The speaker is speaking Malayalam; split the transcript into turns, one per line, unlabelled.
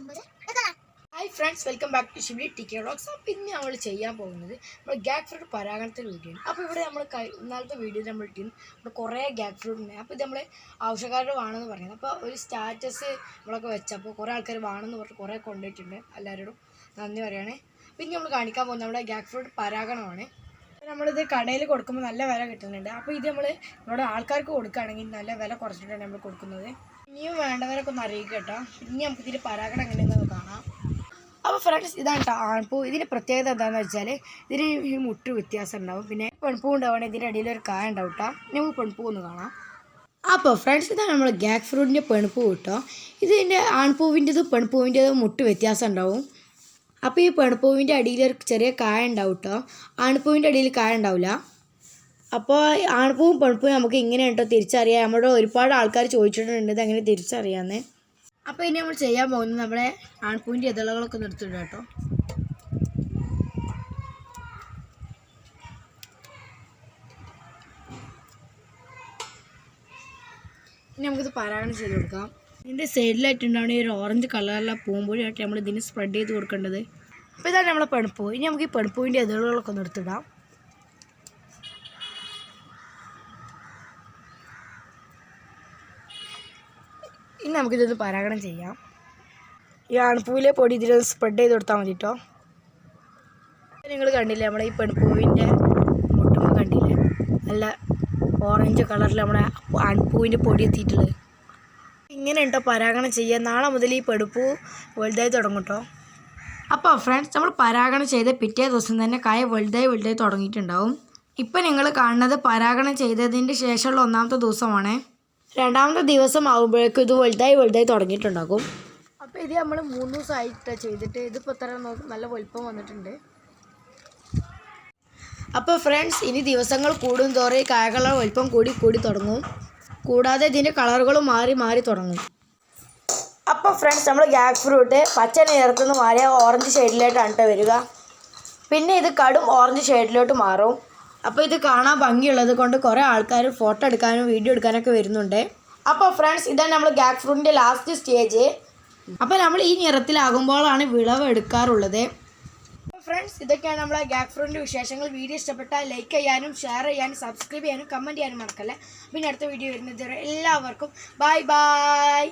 Hi friends welcome back to Shibi T K vlogs അപ്പോൾ ഇന്ന് നമ്മൾ ചെയ്യാൻ പോകുന്നത് നമ്മൾ ഗ്യാക്ക് ഫ്രൂട്ട് പരാഗണത്തിൽ ആണ്. അപ്പോൾ ഇവിടെ നമ്മൾ ഇന്നാലത്തെ വീഡിയോ നമ്മൾ ഇട്ടിരുന്നു. നമ്മൾ കുറേ ഗ്യാക്ക് ഫ്രൂട്ട് ഉണ്ട്. അപ്പോൾ ഇത് നമ്മൾ ആവശ്യക്കാരുടെ വേണമെന്ന് പറയുന്നത്. അപ്പോൾ ഒരു സ്റ്റാറ്റസ് നമ്മളൊക്കെ വെച്ചപ്പോൾ കുറേ ആൾക്കാർ വേണമെന്ന് പറഞ്ഞിട്ട് കുറേ കൊണ്ടുപോയിട്ടുണ്ട് എല്ലാവരോടും നന്ദി പറയുകയാണേ പിന്നെ നമ്മൾ കാണിക്കാൻ പോകുന്നത് നമ്മുടെ ഗ്യാക്ക് ഫ്രൂട്ട് പരാഗണമാണ്. നമ്മളിത് കടയിൽ കൊടുക്കുമ്പോൾ നല്ല വില കിട്ടുന്നുണ്ട്. അപ്പോൾ ഇത് നമ്മൾ നമ്മുടെ ആൾക്കാർക്ക് കൊടുക്കുകയാണെങ്കിൽ നല്ല വില കുറച്ചിട്ടാണ് നമ്മൾ കൊടുക്കുന്നത്. ഇനിയും വേണ്ടവരൊക്കെ ഒന്ന് അറിയിക്കുക കേട്ടോ. ഇനി നമുക്ക് ഇതിൽ പരാഗണം എങ്ങനെയെന്ന് കാണാം. അപ്പോൾ ഫ്രണ്ട്സ് ഇതാണ് ആൺപൂ. ഇതിന്റെ പ്രത്യേകത എന്താണെന്ന് വെച്ചാൽ ഇതിന് ഈ മുട്ട് വ്യത്യാസം ഉണ്ടാവും. പിന്നെ പെൺപൂ ഉണ്ടാവുകയാണെങ്കിൽ ഇതിന്റെ അടിയിൽ ഒരു കായ ഉണ്ടാവും കേട്ടോ. നമുക്ക് പെൺപൂ ഒന്ന് കാണാം. അപ്പോൾ ഫ്രണ്ട്സ് ഇതാണ് നമ്മൾ ഗ്യാക് ഫ്രൂട്ടിന്റെ പെൺപൂ കിട്ടോ. ഇതിന്റെ ആൺപൂവിന്റെതും പെൺപൂവിന്റെതും മുട്ട് വ്യത്യാസം ഉണ്ടാവും. അപ്പോൾ ഈ പെൺപൂവിന്റെ അടിയിൽ ഒരു ചെറിയ കായ ഉണ്ടാവും കേട്ടോ. ആൺപൂവിന്റെ അടിയിൽ കായ ഉണ്ടാവില്ല. അപ്പോൾ ആൺപൂവും പെൺപൂവും നമുക്ക് ഇങ്ങനെ കേട്ടോ തിരിച്ചറിയാം. നമ്മുടെ ഒരുപാട് ആൾക്കാർ ചോദിച്ചിട്ടുണ്ട് ഇതെങ്ങനെ തിരിച്ചറിയാന്ന്. അപ്പോൾ ഇനി നമ്മൾ ചെയ്യാൻ പോകുന്നത് നമ്മുടെ ആൺപൂവിന്റെ ഇതളകളൊക്കെ നിർത്തിയിടുക കേട്ടോ. ഇനി നമുക്കിത് പാരായണം ചെയ്ത് കൊടുക്കാം. ഇതിന്റെ സൈഡിലായിട്ടുണ്ടാവുന്ന ഈ ഒരു ഓറഞ്ച് കളറിലുള്ള പൂമ്പൊഴിയായിട്ട് നമ്മൾ ഇതിന് സ്പ്രെഡ് ചെയ്ത് കൊടുക്കേണ്ടത്. അപ്പോൾ ഇതാണ് നമ്മളെ പെൺപൂ. ഇനി നമുക്ക് ഈ പെൺപൂവിന്റെ ഇതളുകളൊക്കെ നിർത്തിടാം ഇനി നമുക്കിതൊന്ന് പരാഗണം ചെയ്യാം. ഈ അണുപ്പൂവിലെ പൊടി ഇതിലൊന്ന് സ്പ്രെഡ് ചെയ്ത് കൊടുത്താൽ മതി കേട്ടോ നിങ്ങൾ കണ്ടില്ലേ നമ്മളെ ഈ പെൺപൂവിന്റെ മുട്ടുമ്പോൾ കണ്ടില്ലേ? നല്ല ഓറഞ്ച് കളറിൽ നമ്മുടെ അൺപൂവിന്റെ പൊടി എത്തിയിട്ടുള്ളത് ഇങ്ങനെ ഉണ്ടോ പരാഗണം ചെയ്യുക നാളെ മുതൽ ഈ പെടുപ്പൂ വലുതായി തുടങ്ങും കേട്ടോ അപ്പോൾ ഫ്രണ്ട്സ് നമ്മൾ പരാഗണം ചെയ്ത പിറ്റേ ദിവസം തന്നെ കായ വലുതായി വലുതായി തുടങ്ങിയിട്ടുണ്ടാവും. ഇപ്പം നിങ്ങൾ കാണുന്നത് പരാഗണം ചെയ്തതിന്റെ ശേഷമുള്ള ഒന്നാമത്തെ ദിവസമാണ്. രണ്ടാമത്തെ ദിവസം ആകുമ്പോഴേക്കും ഇത് വലുതായി വലുതായി തുടങ്ങിയിട്ടുണ്ടാകും. അപ്പോൾ ഇത് നമ്മൾ മൂന്ന് ദിവസമായിട്ട് ചെയ്തിട്ട് ഇതിപ്പോൾ നോക്കും നല്ല വലുപ്പം വന്നിട്ടുണ്ട്. അപ്പോൾ ഫ്രണ്ട്സ് ഇനി ദിവസങ്ങൾ കൂടും തോറും കായകളുടെ വലുപ്പം കൂടി കൂടി തുടങ്ങും. കൂടാതെ ഇതിന്റെ കളറുകളും മാറി മാറി തുടങ്ങും. അപ്പോൾ ഫ്രണ്ട്സ് നമ്മൾ ഗ്യാക് ഫ്രൂട്ട് പച്ച നിറത്തുനിന്ന് മാറിയ ഓറഞ്ച് ഷെയ്ഡിലോട്ടാണ് കേട്ടോ വരിക. പിന്നെ ഇത് കടും ഓറഞ്ച് ഷെയ്ഡിലോട്ട് മാറും. അപ്പോൾ ഇത് കാണാൻ ഭംഗിയുള്ളത് കൊണ്ട് കുറേ ആൾക്കാർ ഫോട്ടോ എടുക്കാനും വീഡിയോ എടുക്കാനൊക്കെ വരുന്നുണ്ട്. അപ്പോൾ ഫ്രണ്ട്സ് ഇതാണ് നമ്മൾ ഗ്യാക് ഫ്രൂട്ടിന്റെ ലാസ്റ്റ് സ്റ്റേജ് അപ്പോൾ നമ്മൾ ഈ നിറത്തിലാകുമ്പോഴാണ് വിളവ് എടുക്കാറുള്ളത്. ഫ്രണ്ട്സ് ഇതൊക്കെയാണ് നമ്മളെ ഗ്യാക് ഫ്രൂട്ടിന്റെ വിശേഷങ്ങൾ. വീഡിയോ ഇഷ്ടപ്പെട്ടാൽ ലൈക്ക് ചെയ്യാനും ഷെയർ ചെയ്യാനും സബ്സ്ക്രൈബ് ചെയ്യാനും കമന്റ് ചെയ്യാനും മറക്കല്ലേ. പിന്നെ അടുത്ത വീഡിയോ വരുന്നത് എല്ലാവർക്കും ബൈ ബൈ